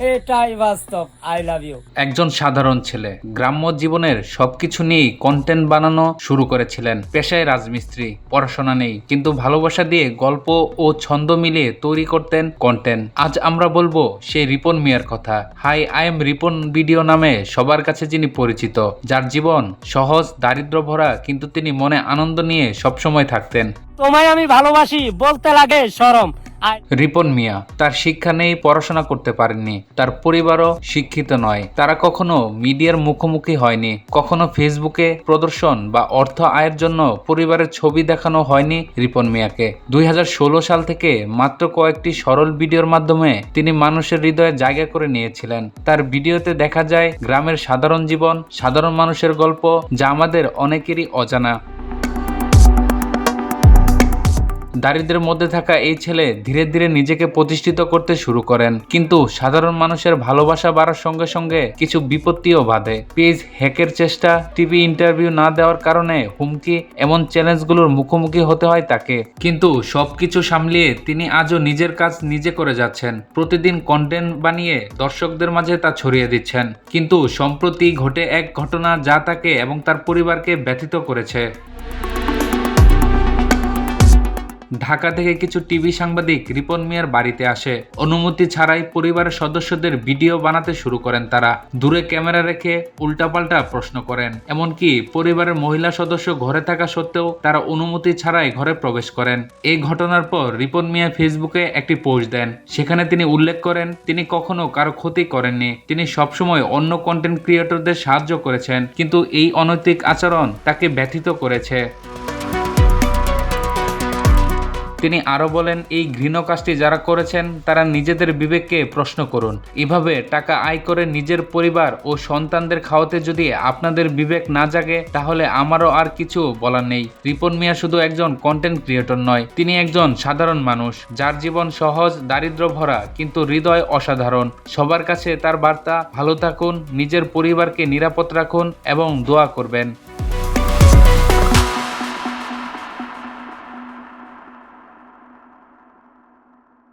এটাই বাস্তব I love you একজন সাধারণ ছেলে গ্রাম্য জীবনের সবকিছু নিয়েই কন্টেন্ট বানানো শুরু করেছিলেন। পেশায় রাজমিস্ত্রি পড়াশোনা নেই কিন্তু ভালোবাসা দিয়ে গল্প ও ছন্দ মিলিয়ে তৈরি করতেন কন্টেন্ট আজ আমরা বলব সেই রিপন মিয়ার কথা। Hi I am Ripon video নামে সবার কাছে যিনি পরিচিত যার জীবন সহজ দারিদ্র ভরা কিন্তু তিনি মনে আনন্দ নিয়ে সবসময় থাকতেন। তোমায় আমি ভালোবাসি বলতে লাগে সরম। রিপন মিয়া, তার শিক্ষা নেই, পড়াশোনা করতে পারেননি। তার পরিবারও শিক্ষিত নয়। তারা কখনো মিডিয়ার মুখোমুখি হয়নি, কখনো ফেসবুকে প্রদর্শন বা অর্থ আয়ের জন্য পরিবারের ছবি দেখানো হয়নি রিপন মিয়াকে। দুই হাজার ষোলো সাল থেকে মাত্র কয়েকটি সরল ভিডিওর মাধ্যমে তিনি মানুষের হৃদয়ে জায়গা করে নিয়েছিলেন। তার ভিডিওতে দেখা যায়, গ্রামের সাধারণ জীবন, সাধারণ মানুষের গল্প, যা আমাদের অনেকেরই অজানা। দারিদ্রের মধ্যে থাকা এই ছেলে ধীরে ধীরে নিজেকে প্রতিষ্ঠিত করতে শুরু করেন। কিন্তু সাধারণ মানুষের ভালোবাসা বাড়ার সঙ্গে সঙ্গে কিছু বিপত্তিও বাধে। পেজ হ্যাকের চেষ্টা, টিভি ইন্টারভিউ না দেওয়ার কারণে হুমকি, এমন চ্যালেঞ্জগুলোর মুখোমুখি হতে হয় তাকে। কিন্তু সবকিছু সামলিয়ে তিনি আজও নিজের কাজ নিজে করে যাচ্ছেন। প্রতিদিন কন্টেন্ট বানিয়ে দর্শকদের মাঝে তা ছড়িয়ে দিচ্ছেন। কিন্তু সম্প্রতি ঘটে এক ঘটনা যা তাকে এবং তার পরিবারকে ব্যথিত করেছে। ঢাকা থেকে কিছু টিভি সাংবাদিক রিপন মিয়ার বাড়িতে আসে। অনুমতি ছাড়াই পরিবারের সদস্যদের ভিডিও বানাতে শুরু করেন তারা। দূরে ক্যামেরা রেখে উল্টাপাল্টা প্রশ্ন করেন। এমনকি পরিবারের মহিলা সদস্য ঘরে থাকা সত্ত্বেও তারা অনুমতি ছাড়াই ঘরে প্রবেশ করেন। এই ঘটনার পর রিপন মিয়া ফেসবুকে একটি পোস্ট দেন। সেখানে তিনি উল্লেখ করেন, তিনি কখনো কারও ক্ষতি করেননি। তিনি সবসময় অন্য কন্টেন্ট ক্রিয়েটরদের সাহায্য করেছেন, কিন্তু এই অনৈতিক আচরণ তাকে ব্যথিত করেছে। তিনি আরও বলেন, এই ঘৃণ কাজটি যারা করেছেন, তারা নিজেদের বিবেককে প্রশ্ন করুন। এভাবে টাকা আয় করে নিজের পরিবার ও সন্তানদের খাওয়াতে যদি আপনাদের বিবেক না জাগে, তাহলে আমারও আর কিছু বলার নেই। রিপন মিয়া শুধু একজন কন্টেন্ট ক্রিয়েটর নয়, তিনি একজন সাধারণ মানুষ, যার জীবন সহজ, দারিদ্র ভরা, কিন্তু হৃদয় অসাধারণ। সবার কাছে তার বার্তা, ভালো থাকুন, নিজের পরিবারকে নিরাপদ রাখুন এবং দোয়া করবেন।